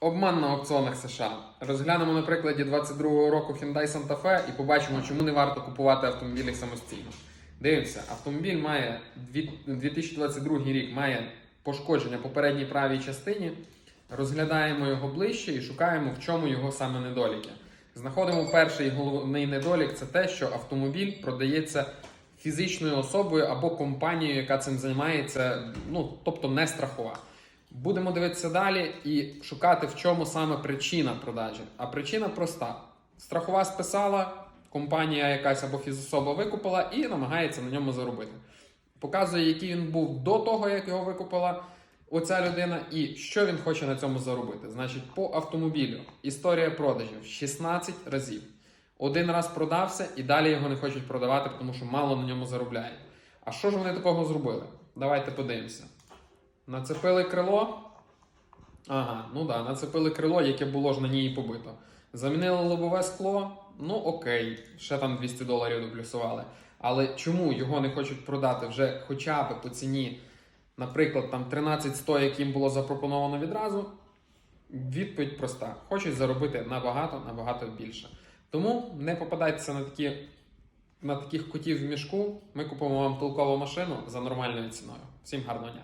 Обман на аукціонах США. Розглянемо на прикладі 22-го року Hyundai Santa Fe і побачимо, чому не варто купувати автомобілі самостійно. Дивимося, автомобіль має дві- 2022 рік має пошкодження по передній правій частині. Розглядаємо його ближче і шукаємо, в чому його саме недоліки. Знаходимо перший головний недолік це те, що автомобіль продається фізичною особою або компанією, яка цим займається, ну тобто не страхова. Будемо дивитися далі і шукати, в чому саме причина продажі. А причина проста: страхова списала, компанія якась або фізособа викупила і намагається на ньому заробити. Показує, який він був до того, як його викупила оця людина, і що він хоче на цьому заробити. Значить, по автомобілю історія продажів 16 разів. Один раз продався і далі його не хочуть продавати, тому що мало на ньому заробляють. А що ж вони такого зробили? Давайте подивимося. Нацепили крило. Ага, ну да, нацепили крило, яке було ж на ній побито. Замінили лобове скло. Ну окей, ще там 200 доларів доплюсували. Але чому його не хочуть продати вже хоча б по ціні, наприклад, там 13,100, яким було запропоновано відразу? Відповідь проста: хочуть заробити набагато, набагато більше. Тому не попадайтеся на такі на таких котів в мішку. Ми купимо вам толкову машину за нормальною ціною. Всім гарного дня!